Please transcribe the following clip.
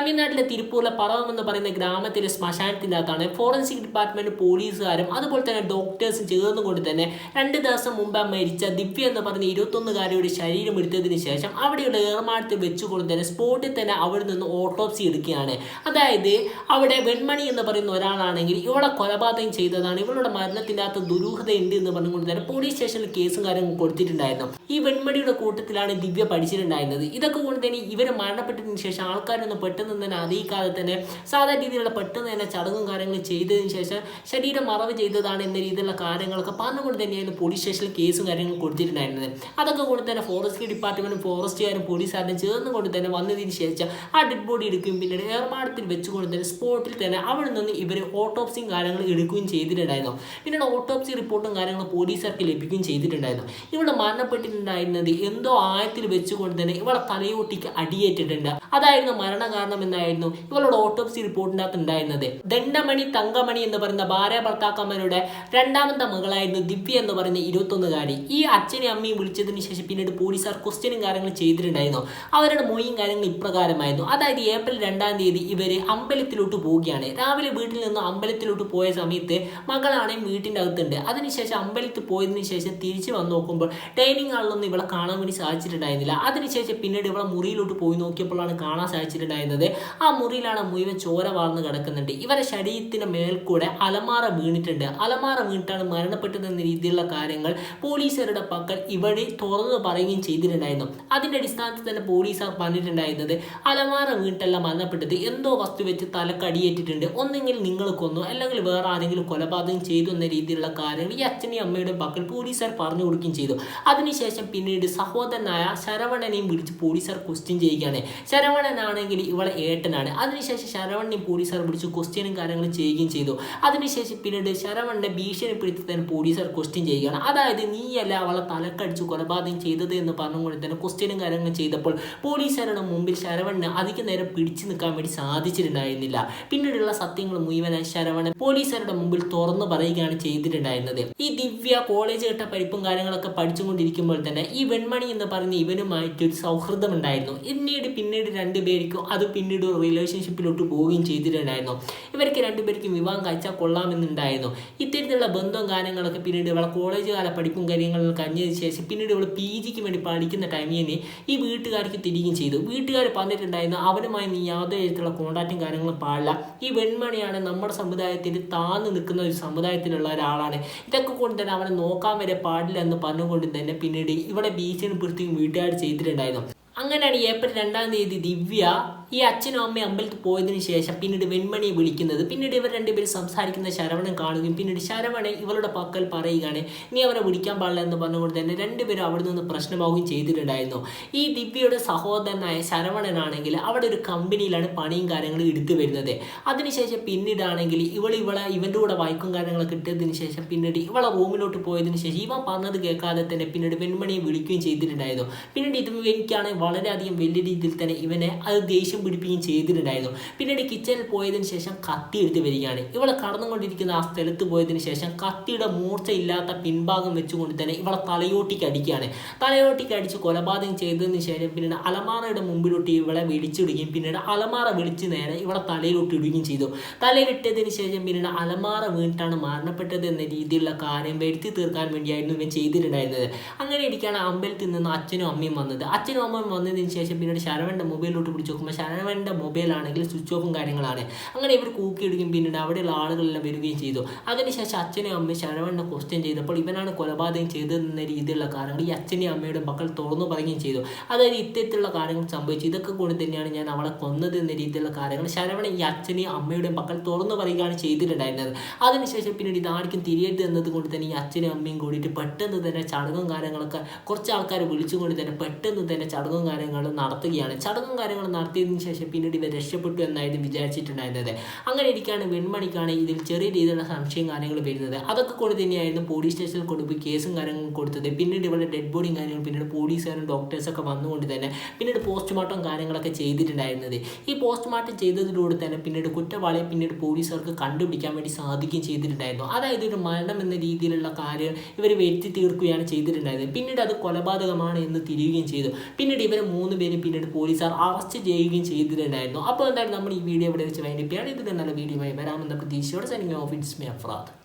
തമിഴ്നാട്ടിലെ തിരുപ്പൂരിലെ പറവം എന്ന് പറയുന്ന ഗ്രാമത്തിലെ ശ്മശാനത്തിനകത്താണ് ഫോറൻസിക് ഡിപ്പാർട്ട്മെന്റ് പോലീസുകാരും അതുപോലെ തന്നെ ഡോക്ടേഴ്സും ചേർന്നുകൊണ്ട് തന്നെ രണ്ട് ദിവസം മുമ്പ് മരിച്ച ദിവ്യ എന്ന് പറഞ്ഞ ഇരുപത്തൊന്നുകാരിയുടെ ശരീരം എടുത്തതിന് ശേഷം അവിടെയുള്ള ഏർമാടത്തിൽ വെച്ചുകൊണ്ട് തന്നെ സ്പോട്ടിൽ തന്നെ അവിടെ നിന്ന് ഓട്ടോപ്സി എടുക്കുകയാണ്. അതായത് അവിടെ വെൺമണി എന്ന് പറയുന്ന ഒരാളാണെങ്കിൽ ഇവളെ കൊലപാതകം ചെയ്തതാണ്. ഇവളുടെ മരണത്തിനകത്ത് അകത്ത് ദുരൂഹത ഉണ്ട് എന്ന് പറഞ്ഞുകൊണ്ട് തന്നെ പോലീസ് സ്റ്റേഷനിൽ കേസും കാര്യങ്ങളും കൊടുത്തിട്ടുണ്ടായിരുന്നു. ഈ വെൺമണിയുടെ കൂട്ടത്തിലാണ് ദിവ്യ പഠിച്ചിട്ടുണ്ടായിരുന്നത്. ഇതൊക്കെ കൊണ്ട് തന്നെ ഇവർ മരണപ്പെട്ടതിന് ശേഷം ആൾക്കാരൊന്നും പെട്ടെന്ന് തന്നെ അറിയിക്കാതെ തന്നെ സാധാരണ രീതിയിലുള്ള പെട്ടെന്ന് തന്നെ ചടങ്ങും കാര്യങ്ങളും ചെയ്തതിന് ശേഷം ശരീരം മറവ് ചെയ്തതാണ് എന്ന രീതിയിലുള്ള കാര്യങ്ങളൊക്കെ പറഞ്ഞുകൊണ്ട് തന്നെയായിരുന്നു പോലീസ് സ്റ്റേഷനിൽ കേസും കാര്യങ്ങളും കൊടുത്തിട്ടുണ്ടായിരുന്നത്. അതൊക്കെ കൊണ്ട് തന്നെ ഫോറസ്റ്റ് ഡിപ്പാർട്ട്മെന്റും ഫോറസ്റ്റുകാരും പോലീസുകാരും ചേർന്ന് കൊണ്ട് തന്നെ വന്നതിന് ശേഷം ആ ഡെഡ് ബോഡി എടുക്കുകയും പിന്നീട് ഏർമാടത്തിൽ വെച്ചുകൊണ്ട് തന്നെ സ്പോട്ടിൽ തന്നെ അവിടെ നിന്ന് ഇവർ ഓട്ടോപ്സിയും കാര്യങ്ങളും എടുക്കുകയും ചെയ്തിട്ടുണ്ടായിരുന്നു. പിന്നീട് ഓട്ടോപ്സി റിപ്പോർട്ടും കാര്യങ്ങളും പോലീസുകാർക്ക് ലഭിക്കുകയും ചെയ്തിട്ടുണ്ടായിരുന്നു. ഇവിടെ മരണപ്പെട്ടിട്ടുണ്ടായിരുന്നത് എന്തോ ആയത്തിൽ വെച്ചുകൊണ്ട് തന്നെ ഇവിടെ തലയോട്ടിക്ക് അടിയേറ്റിട്ടുണ്ട്. അതായിരുന്നു മരണകാരണം എന്നായിരുന്നു ഇവളുടെ ഓട്ടോപ്സി റിപ്പോർട്ടിനകത്ത് ഉണ്ടായിരുന്നത്. ദണ്ഡമണി തങ്കമണി എന്ന് പറയുന്ന ഭാര്യ ഭർത്താക്കന്മാരുടെ രണ്ടാമത്തെ മകളായിരുന്നു ദിവ്യ എന്ന് പറയുന്ന ഇരുപത്തൊന്നുകാരി. ഈ അച്ഛനെയും അമ്മയും വിളിച്ചതിന് ശേഷം പിന്നീട് പോലീസുകാർ ക്വസ്റ്റ്യനും കാര്യങ്ങളും ചെയ്തിട്ടുണ്ടായിരുന്നു. അവരുടെ മൊഴിയും കാര്യങ്ങൾ ഇപ്രകാരമായിരുന്നു. അതായത് ഏപ്രിൽ രണ്ടാം തീയതി ഇവർ അമ്പലത്തിലോട്ട് പോവുകയാണ്. രാവിലെ വീട്ടിൽ നിന്ന് അമ്പലത്തിലോട്ട് പോയ സമയത്ത് മകളാണെങ്കിൽ വീട്ടിന്റെ അകത്തുണ്ട്. അതിനുശേഷം അമ്പലത്തിൽ പോയതിന് ശേഷം തിരിച്ചു വന്ന് നോക്കുമ്പോൾ ഡൈനിങ് ഹാളിലൊന്നും ഇവളെ കാണാൻ വേണ്ടി സാധിച്ചിട്ടുണ്ടായിരുന്നില്ല. അതിനുശേഷം പിന്നീട് ഇവളെ മുറിയിലോട്ട് പോയി നോക്കിയപ്പോഴാണ് കാണാൻ സാധിച്ചിട്ടുണ്ടായിരുന്നത്. ആ മുറിയിലാണ് മുഴുവൻ ചോര വാർന്ന് കിടക്കുന്നുണ്ട്. ഇവരെ ശരീരത്തിന് മേൽക്കൂടെ അലമാറ വീണിട്ടുണ്ട്. അലമാറ വീണിട്ടാണ് മരണപ്പെട്ടത് എന്ന രീതിയിലുള്ള കാര്യങ്ങൾ പോലീസുകാരുടെ പക്കൽ ഇവിടെ തുറന്നു പറയുകയും ചെയ്തിട്ടുണ്ടായിരുന്നു. അതിന്റെ അടിസ്ഥാനത്തിൽ തന്നെ പോലീസുകാർ പറഞ്ഞിട്ടുണ്ടായിരുന്നത് അലമാറ വീണിട്ടല്ല മരണപ്പെട്ടത്. എന്തോ വസ്തു വെച്ച് തലക്കടിയേറ്റിട്ടുണ്ട്. ഒന്നെങ്കിൽ നിങ്ങൾ കൊന്നു. അല്ലെങ്കിൽ വേറെ ആരെങ്കിലും കൊലപാതകം ചെയ്തു എന്ന രീതിയിലുള്ള കാര്യങ്ങൾ ഈ അച്ഛനെയും അമ്മയുടെ പക്കൽ പോലീസുകാർ പറഞ്ഞു കൊടുക്കുകയും ചെയ്തു. അതിനുശേഷം പിന്നീട് സഹോദരനായ ശരവണനെയും വിളിച്ച് പോലീസുകാർ ക്വസ്റ്റ്യൻ ചെയ്യുകയാണ്. ശരവണനാണെങ്കിൽ ഇവളെ ഏട്ടനാണ്. അതിനുശേഷം ശരവണ്ണി പോലീസുകാർ പിടിച്ച് ക്വസ്റ്റ്യനും കാര്യങ്ങളും ചെയ്യുകയും ചെയ്തു. അതിനുശേഷം പിന്നീട് ശരവണ്ണിന്റെ ഭീഷണിപ്പെടുത്തി തന്നെ പോലീസുകാർ ക്വസ്റ്റ്യൻ ചെയ്യുകയാണ്. അതായത് നീയല്ല അവളെ തലക്കടിച്ച് കൊലപാതകം ചെയ്തത് എന്ന് പറഞ്ഞുകൊണ്ട് തന്നെ ക്വസ്റ്റ്യനും കാര്യങ്ങളും ചെയ്തപ്പോൾ പോലീസുകാരുടെ മുമ്പിൽ ശരവണന് അധികം നേരം പിടിച്ചു നിൽക്കാൻ വേണ്ടി സാധിച്ചിട്ടുണ്ടായിരുന്നില്ല. പിന്നീടുള്ള സത്യങ്ങൾ മുഴുവനായി ശരവണൻ പോലീസുകാരുടെ മുമ്പിൽ തുറന്നു പറയുകയാണ് ചെയ്തിട്ടുണ്ടായിരുന്നത്. ഈ ദിവ്യ കോളേജ് കേട്ട പഠിപ്പും കാര്യങ്ങളൊക്കെ പഠിച്ചുകൊണ്ടിരിക്കുമ്പോൾ തന്നെ ഈ വെൺമണി എന്ന് പറഞ്ഞ ഇവനുമായിട്ട് ഒരു സൗഹൃദം ഉണ്ടായിരുന്നു പിന്നീട് പിന്നീട് രണ്ടുപേർക്കും അത് പിന്നീട് റിലേഷൻഷിപ്പിലോട്ട് പോവുകയും ചെയ്തിട്ടുണ്ടായിരുന്നു. ഇവർക്ക് രണ്ടുപേർക്കും വിവാഹം കഴിച്ചാൽ കൊള്ളാമെന്നുണ്ടായിരുന്നു. ഇത്തരത്തിലുള്ള ബന്ധവും കാര്യങ്ങളൊക്കെ പിന്നീട് ഇവളെ കോളേജ് കാല പഠിപ്പും കാര്യങ്ങളും കഴിഞ്ഞതിന് ശേഷം പിന്നീട് ഇവൾ പി ജിക്ക് വേണ്ടി പഠിക്കുന്ന ടൈമിൽ തന്നെ ഈ വീട്ടുകാർക്ക് തിരികെയും ചെയ്തു. വീട്ടുകാർ പറഞ്ഞിട്ടുണ്ടായിരുന്നു അവനുമായി നീ യാതൊരു തരത്തിലുള്ള കോണ്ടാക്റ്റും കാര്യങ്ങളും പാടില്ല. ഈ വെൺമണിയാണ് നമ്മുടെ സമുദായത്തിൽ താന്ന് നിൽക്കുന്ന ഒരു സമുദായത്തിലുള്ള ഒരാളാണ്. ഇതൊക്കെ കൊണ്ട് തന്നെ അവനെ നോക്കാൻ വരെ പാടില്ല എന്ന് പറഞ്ഞുകൊണ്ട് തന്നെ പിന്നീട് ഇവിടെ ഭീഷണിപ്പെടുത്തുകയും വീട്ടുകാർ ചെയ്തിട്ടുണ്ടായിരുന്നു. അങ്ങനെയാണ് ഏപ്രിൽ രണ്ടാം തീയതി ദിവ്യ ഈ അച്ഛനും അമ്മയും അമ്പലത്തിൽ പോയതിന് ശേഷം പിന്നീട് വെൺമണിയെ വിളിക്കുന്നത് പിന്നീട് ഇവർ രണ്ടുപേരും സംസാരിക്കുന്ന ശരവണൻ കാണുകയും പിന്നീട് ശരവണൻ ഇവളുടെ പക്കൽ പറയുകയാണ് നീ അവരെ വിളിക്കാൻ പാടില്ല എന്ന് പറഞ്ഞുകൊണ്ട് തന്നെ രണ്ടുപേരും അവിടെ നിന്ന് പ്രശ്നമാവുകയും ചെയ്തിട്ടുണ്ടായിരുന്നു. ഈ ദിവ്യയുടെ സഹോദരനായ ശരവണനാണെങ്കിൽ അവിടെ ഒരു കമ്പനിയിലാണ് പണിയും കാര്യങ്ങളും എടുത്തു വരുന്നത്. അതിനുശേഷം പിന്നീടാണെങ്കിൽ ഇവൾ ഇവളെ ഇവന്റെ കൂടെ വായിക്കും കാര്യങ്ങളൊക്കെ ഇട്ടതിന് ശേഷം പിന്നീട് ഇവളെ റൂമിലോട്ട് പോയതിന് ശേഷം ഇവൻ പറഞ്ഞത് കേൾക്കാതെ തന്നെ പിന്നീട് വെൺമണിയെ വിളിക്കുകയും ചെയ്തിട്ടുണ്ടായിരുന്നു. പിന്നീട് ഇത് എനിക്കാണെങ്കിൽ വളരെയധികം വലിയ രീതിയിൽ തന്നെ ഇവനെ അത് ദേഷ്യം പിടിപ്പിക്കുകയും ചെയ്തിട്ടുണ്ടായിരുന്നു. പിന്നീട് കിച്ചണിൽ പോയതിനു ശേഷം കത്തി എടുത്ത് വരികയാണ്. ഇവളെ കടന്നുകൊണ്ടിരിക്കുന്ന ആ സ്ഥലത്ത് പോയതിന് ശേഷം കത്തിയുടെ മൂർച്ച ഇല്ലാത്ത പിൻഭാഗം വെച്ചുകൊണ്ട് തന്നെ ഇവളെ തലയോട്ടിക്ക് അടിക്കുകയാണ്. തലയോട്ടിക്ക് അടിച്ച് കൊലപാതകം ചെയ്തതിന് ശേഷം പിന്നീട് അലമാറയുടെ മുമ്പിലോട്ട് ഇവളെ വിളിച്ചിടുകയും പിന്നീട് അലമാറ വിളിച്ച് നേരെ ഇവളെ തലയിലോട്ട് ഇടുകയും ചെയ്തു. തലയിലിട്ടതിന് ശേഷം പിന്നീട് അലമാറ വീണിട്ടാണ് മരണപ്പെട്ടത് എന്ന രീതിയിലുള്ള കാര്യം വരുത്തി തീർക്കാൻ വേണ്ടിയായിരുന്നു ഇവൻ ചെയ്തിട്ടുണ്ടായിരുന്നത്. അങ്ങനെ ഇരിക്കുകയാണ് അമ്പലത്തിൽ നിന്ന് അച്ഛനും അമ്മയും വന്നത്. അച്ഛനും അമ്മയും വന്നതിന് ശേഷം പിന്നീട് ശരവന്റെ മൊബൈലിലോട്ട് പിടിച്ച് നോക്കുമ്പോൾ ശരവന്റെ മൊബൈലാണെങ്കിൽ സ്വിച്ച് ഓഫും കാര്യങ്ങളാണ്. അങ്ങനെ ഇവർ കൂക്കിയിടുകയും പിന്നീട് അവിടെയുള്ള ആളുകളെല്ലാം വരികയും ചെയ്തു. അതിനുശേഷം അച്ഛനും അമ്മയും ശരവണ്ണ ക്വസ്റ്റ്യൻ ചെയ്തപ്പോൾ ഇവനാണ് കൊലപാതകം ചെയ്തതെന്ന രീതിയിലുള്ള കാര്യങ്ങൾ ഈ അച്ഛനെയും അമ്മയുടെ മക്കൾ തുറന്നു പറയുകയും ചെയ്തു. അതായത് ഇത്തരത്തിലുള്ള കാര്യങ്ങൾ സംഭവിച്ചു. ഇതൊക്കെ കൊണ്ട് തന്നെയാണ് ഞാൻ അവളെ കൊന്നത് എന്ന രീതിയിലുള്ള കാര്യങ്ങൾ ശരവണ ഈ അച്ഛനെയും അമ്മയുടെ മക്കൾ തുറന്നു പറയുകയാണ് ചെയ്തിട്ടുണ്ടായിരുന്നത്. അതിനുശേഷം പിന്നീട് ഇതാർക്കും തിരിയരുത് എന്നത് കൊണ്ട് തന്നെ ഈ അച്ഛനും അമ്മയും കൂടിയിട്ട് പെട്ടെന്ന് തന്നെ ചടങ്ങും കാര്യങ്ങളൊക്കെ കുറച്ച് ആൾക്കാരെ വിളിച്ചുകൊണ്ട് തന്നെ പെട്ടെന്ന് തന്നെ ചടങ്ങും കാര്യങ്ങളും നടത്തുകയാണ്. ചടങ്ങും കാര്യങ്ങളും നടത്തിയതിനു ശേഷം പിന്നീട് ഇവർ രക്ഷപ്പെട്ടു എന്നായിരുന്നു വിചാരിച്ചിട്ടുണ്ടായിരുന്നത്. അങ്ങനെ ഇരിക്കുകയാണ് വെൺമണിക്കാണ് ഇതിൽ ചെറിയ രീതിയിലുള്ള സംശയം കാര്യങ്ങൾ വരുന്നത്. അതൊക്കെ കൊണ്ട് തന്നെയായിരുന്നു പോലീസ് സ്റ്റേഷനിൽ കൊണ്ടുപോയി കേസും കാര്യങ്ങളും കൊടുത്തത്. പിന്നീട് ഇവരുടെ ഡെഡ് ബോഡിയും കാര്യങ്ങളും പിന്നീട് പോലീസുകാരും ഡോക്ടേഴ്സൊക്കെ വന്നുകൊണ്ട് തന്നെ പിന്നീട് പോസ്റ്റ്മോർട്ടം കാര്യങ്ങളൊക്കെ ചെയ്തിട്ടുണ്ടായിരുന്നത്. ഈ പോസ്റ്റ്മോർട്ടം ചെയ്തതിലൂടെ തന്നെ പിന്നീട് കുറ്റവാളിയെ പിന്നീട് പോലീസുകാർക്ക് കണ്ടുപിടിക്കാൻ വേണ്ടി സാധിക്കുകയും ചെയ്തിട്ടുണ്ടായിരുന്നു. അതായത് ഒരു മരണം എന്ന രീതിയിലുള്ള കാര്യം ഇവർ വരുത്തി തീർക്കുകയാണ് ചെയ്തിട്ടുണ്ടായത് പിന്നീട് അത് കൊലപാതകമാണ് എന്ന് തിരിയുകയും ചെയ്തു. പിന്നീട് ഇവർ മൂന്ന് പേരും പിന്നീട് പോലീസുകാർ അറസ്റ്റ് ചെയ്യുകയും ചെയ്തിട്ടുണ്ടായിരുന്നു. അപ്പോൾ എന്തായാലും നമ്മൾ ഈ വീഡിയോ ഇവിടെ വെച്ച് ചെയ്യാണ് ഇതിൽ നല്ല വീഡിയോ ആയി വരാമെന്ന പ്രതീക്ഷയോടെ signing off it's me Afrad